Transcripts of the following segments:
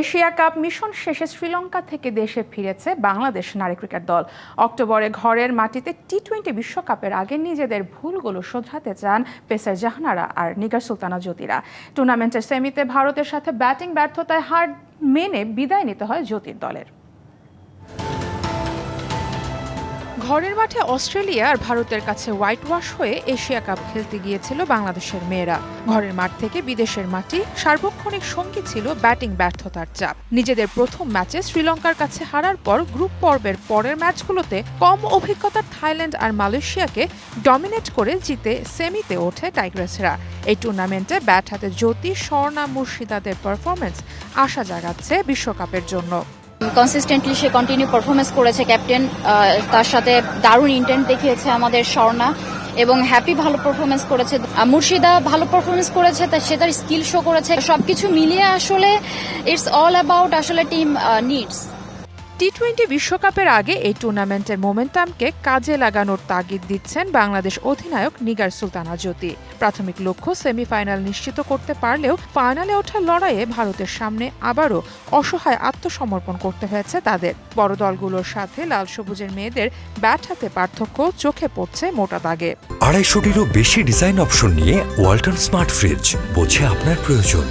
Asia cup mission শেষে শ্রীলঙ্কা থেকে দেশে ফিরেছে বাংলাদেশ নারী ক্রিকেট দল। অক্টোবরে ঘরের মাটিতে টি টোয়েন্টি বিশ্বকাপের আগে নিজেদের ভুলগুলো শোধরাতে চান পেসার জাহানারা আর নিগার সুলতানা জ্যোতিরা। টুর্নামেন্টের সেমিতে ভারতের সাথে ব্যাটিং ব্যর্থতায় হার মেনে বিদায় নিতে হয় জ্যোতির দলের। ঘরের মাঠে অস্ট্রেলিয়া আর ভারতের কাছে হোয়াইট ওয়াশ হয়ে এশিয়া কাপ খেলতে গিয়েছিল বাংলাদেশের মেয়েরা। ঘরের মাঠ থেকে বিদেশের মাটি, সার্বক্ষণিক সঙ্গী ছিল ব্যাটিং ব্যর্থতার চাপ। নিজেদের প্রথম ম্যাচে শ্রীলঙ্কার কাছে হারার পর গ্রুপ পর্বের পরের ম্যাচগুলোতে কম অভিজ্ঞতার থাইল্যান্ড আর মালয়েশিয়াকে ডমিনেট করে জিতে সেমিতে ওঠে টাইগ্রেসরা। এই টুর্নামেন্টে ব্যাট হাতে জ্যোতি, স্বর্ণা, মুর্শিদাদের পারফরমেন্স আশা জাগাচ্ছে বিশ্বকাপের জন্য। কনসিস্টেন্টলি সে কন্টিনিউ পারফরমেন্স করেছে ক্যাপ্টেন তার সাথে দারুণ ইন্টেন্ট দেখিয়েছে আমাদের স্বর্ণা, এবং হ্যাপি ভালো পারফরমেন্স করেছে। মুর্শিদা ভালো পারফরমেন্স করেছে সে তার স্কিল শো করেছে। সবকিছু মিলিয়ে আসলে ইটস অল অ্যাবাউট আসলে টিম নিডস টি টোয়েন্টি বিশ্বকাপের আগে এই টুর্নামেন্টের মোমেন্টামকে কাজে লাগানোর তাগিদ দিচ্ছেন বাংলাদেশ অধিনায়ক নিগার সুলতানা জ্যোতি। প্রাথমিক লক্ষ্য সেমিফাইনাল নিশ্চিত করতে পারলেও ফাইনালে ওঠার লড়াইয়ে ভারতের সামনে আবারও অসহায় আত্মসমর্পণ করতে হয়েছে তাদের। বড় দলগুলোর সাথে লাল সবুজের মেয়েদের ব্যাট হাতে পার্থক্য চোখে পড়ছে মোটা দাগে। আড়াইশোটিরও বেশি ডিজাইন অপশন নিয়ে ওয়ালটন স্মার্ট ফ্রিজ বোঝে আপনার প্রয়োজন।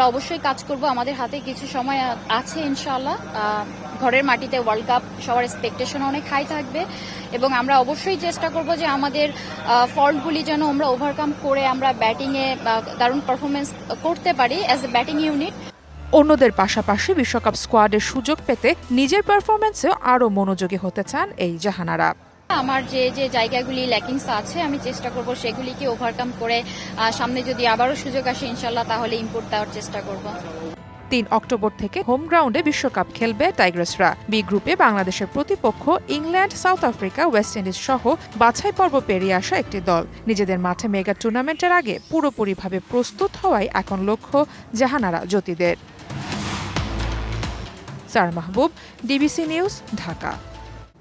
আমরা অবশ্যই কাজ করব। আমাদের হাতে কিছু সময় আছে ইনশাল্লাহ ঘরের মাটিতে ওয়ার্ল্ড কাপ সবার এক্সপেকটেশন অনেক হাই থাকবে এবং আমরা অবশ্যই চেষ্টা করব যে আমাদের ফল্টগুলি যেন আমরা ওভারকাম করে আমরা ব্যাটিংয়ে দারুণ পারফরমেন্স করতে পারি অ্যাজ এ ব্যাটিং ইউনিট অন্যদের পাশাপাশি বিশ্বকাপ স্কোয়াডের সুযোগ পেতে নিজের পারফরমেন্সেও আরও মনোযোগী হতে চান এই জাহানারা। আমার যে যে জায়গাগুলি ল্যাকিংস আছে, আমি চেষ্টা করব সেগুলিকে ওভারকাম করে সামনে যদি আবারও সুযোগ আসে ইনশাল্লাহ তাহলে ইম্পোর্ট দেওয়ার চেষ্টা করব। তিন অক্টোবর থেকে হোম গ্রাউন্ডে বিশ্বকাপ খেলবে টাইগ্রেসরা। বি গ্রুপে বাংলাদেশের প্রতিপক্ষ England, South Africa, West Indies সহ বাছাই পর্ব পেরিয়ে আসা একটি দল। নিজেদের মাঠে মেগা টুর্নামেন্টের আগে পুরোপুরিভাবে প্রস্তুত হওয়াই এখন লক্ষ্য জাহানারা জ্যোতিদের। সার মাহবুব ডিবিসি নিউজ ঢাকা।